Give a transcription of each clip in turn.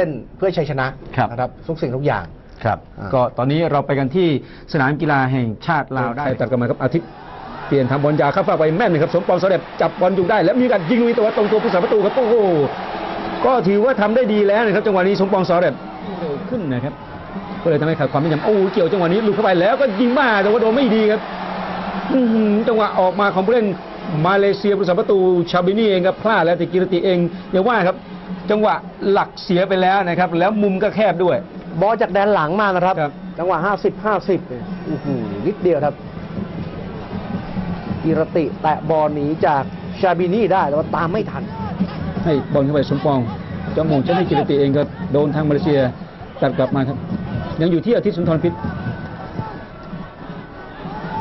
เล่นเพื่อชัยชนะครับนะครับทุกสิ่งทุกอย่าง ครับ อ่า ก็ตอนนี้เราไปกันที่สนามกีฬาแห่งชาติลาวได้ตัดกันมาครับอาทิตย์เปลี่ยนทำบอลยาวเข้าฝากไปแม่นเลยครับสมปองสำเร็จจับบอลอยู่ได้ แล้วมีการยิงลุยตัวตรงตัวผู้สาประตูครับโอ้โหก็ถือว่าทำได้ดีแล้วนะครับจังหวะนี้สมปองสำเร็จเร็วขึ้นนะครับก็เลยทำให้ขาดความแม่นยำโอ้โหเกี่ยวจังหวะนี้หลุดเข้าไปแล้วก็ยิงมาแต่ว่าโดนไม่ดีครับอื้อหือจังหวะออกมาของผู้เล่น มาเลเซียผู้สาประตูชาบินี่เองครับพลาดแล้วแต่กิรติเองอย่าว่าครับ จังหวะหลักเสียไปแล้วนะครับ แล้วมุมก็แคบด้วย บอลจากแดนหลังมานะครับ ครับ จังหวะ 50 50เนี่ยอื้อหือนิดเดียวครับกิรติแตะบอลหนีจากชาบินี่ได้แต่ว่าตามไม่ทัน ให้บอลเข้าไปสมปองเจ้าหมงเจ้าให้กิรติเองก็โดนทางมาเลเซียตัดกลับมาครับ ยังอยู่ที่อาทิตย์สุนทรพิษ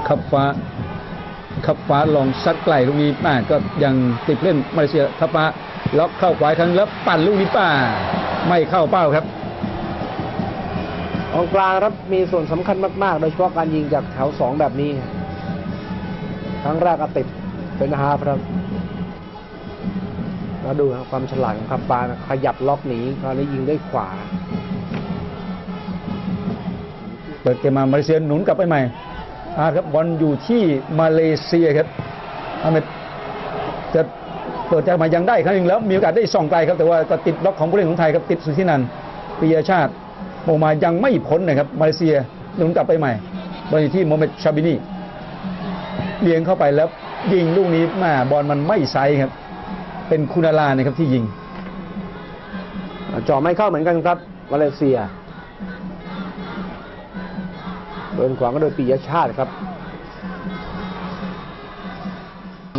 ขับฟ้า ขับฟ้าลองซัดไกลลูกนี้ป้าก็ยังติดเล่นมาเลเซียขับฟ้าล็อกเข้าขวาอีกครั้งแล้วปั่นลูกนี้ป้า ไม่เข้าเป้าครับกองกลางครับมีส่วนสำคัญมาก ๆ โดยเฉพาะการยิงจากแถวสองแบบนี้ ครั้งแรกก็ติดเป็นฮาฟครับแล้วดูครับความฉลาดของคาปานะขยับล็อกหนีคราวนี้ยิงด้วยขวา เปิดเกมมามาเลเซียหนุนกลับไปใหม่ อาครับบอลอยู่ที่มาเลเซียครับอาเมดจะเปิดจากมายังได้ครั้งหนึ่งแล้วมีโอกาสได้ส่องไกลครับแต่ว่าก็ติดล็อกของผู้เล่นของไทยครับติดสุทธินันท์ปิยชาติโมมายังไม่พ้นนะครับมาเลเซียหนุนกลับไปใหม่บอลอยู่ที่โมเมดชาบินีเลี้ยงเข้าไปแล้วยิงลูกนี้แมาบอลมันไม่ไซส์ครับ เป็นคุณาลานะครับที่ยิงจาะไม่เข้าเหมือนกันครับมาเลเซีย โดนขวางก็โดยปิยชาติครับ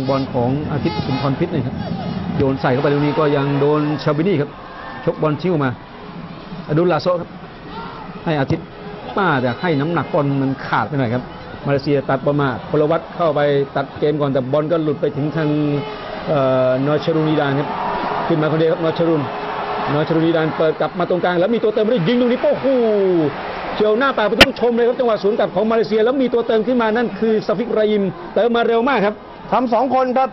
บอลของอาทิตย์สุนทรพิษนะครับโยนใส่เข้าไปตรงนี้ก็ยังโดนชาบินี่ครับชกบอลชิ้วมาอดุลลาโซครับให้อาทิตย์ป้าแต่ให้น้ำหนักบอลมันขาดไปหน่อยครับมาเลเซียตัดบอลมาพลวัตเข้าไปตัดเกมก่อนแต่บอลก็หลุดไปถึงทางเอ่อนอชารุนีดานครับขึ้นมาคนเดียวครับนอชารุนนอชารุนีดานเปิดกลับมาตรงกลางแล้วมีตัวเติมไม่ได้ยิงตรงนี้โป้โห เฉียวหน้าปากประตูชมเลยครับจังหวะสวนกลับของมาเลเซีย แล้วมีตัวเติมขึ้นมานั่นคือซาฟิกรายิมเติมมาเร็วมากครับทำสองคนครับ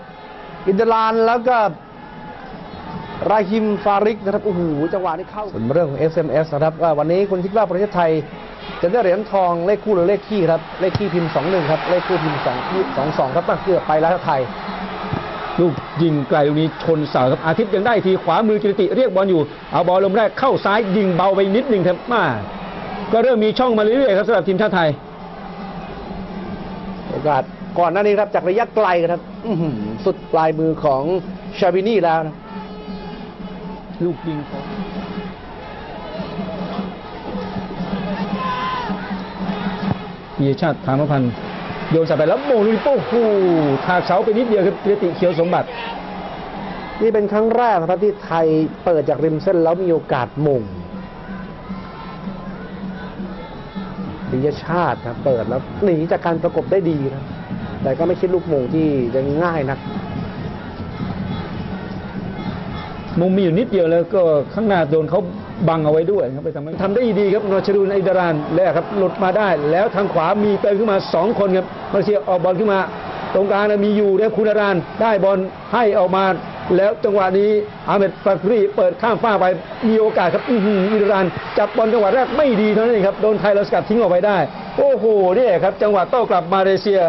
อินเดลานแล้วก็ราฮิมฟาริกนะครับโอ้โหจังหวะนี้เข้าส่วนเรื่องของ SMS นะครับว่าวันนี้คุณคิดว่าประเทศไทย จะได้เหรียญทองเลขคู่หรือเลขขี้ครับ เลขขี้พิมพ์21ครับเลขคู่พิมพ์2 22ครับตั้งเกือบไปแล้วครับไทยลูกยิงไกลลูกนี้ชนเสาครับอาทิตย์ยังได้ทีขวามือกิรติเรียกบอลอยู่ เอาบอลลมแรกเข้าซ้ายยิงเบาไปนิดหนึ่งครับมา ก็เริ่มมีช่องมาเรื่อยๆครับสำหรับทีมชาติไทยโอกาสก่อนหน้านี้ครับจากระยะไกลครับอื้อหือสุดปลายมือของชาบินี่แล้วนะลูกยิงของปียชาติธามพันธ์โยนใส่ไปแล้วโมงลูกนี้โป้โหถากเสาไปนิดเดียวครับกิรติเขียวสมบัติ นี่เป็นครั้งแรกนะครับที่ไทยเปิดจากริมเส้นแล้วมีโอกาสมง ปิยชาติครับเปิดแล้วหนีจากการประกบได้ดีนะแต่ก็ไม่คิดลูกมงที่จะง่ายนักมุมมีอยู่นิดเดียวแล้วก็ข้างหน้าโดนเขาบังเอาไว้ด้วยครับไปทำให้ทำได้ดีครับนอชรูนไอดารานแล้วครับหลุดมาได้ แล้วทางขวามีเติมขึ้นมาสองคนครับมาเลเซียออกบอลขึ้นมา ตรงกลางนะมีอยู่แล้วคุณารานได้บอลให้ออกมา แล้วจังหวะนี้อาเมดฟาครีเปิดข้ามฟ้าไปมีโอกาสครับอือหืออิรานจับบอลจังหวะแรกไม่ดีเท่านั้นเองครับโดนไทยเราสกัดทิ้งออกไปได้ โอ้โหนี่ครับจังหวะโต้กลับมาเลเซีย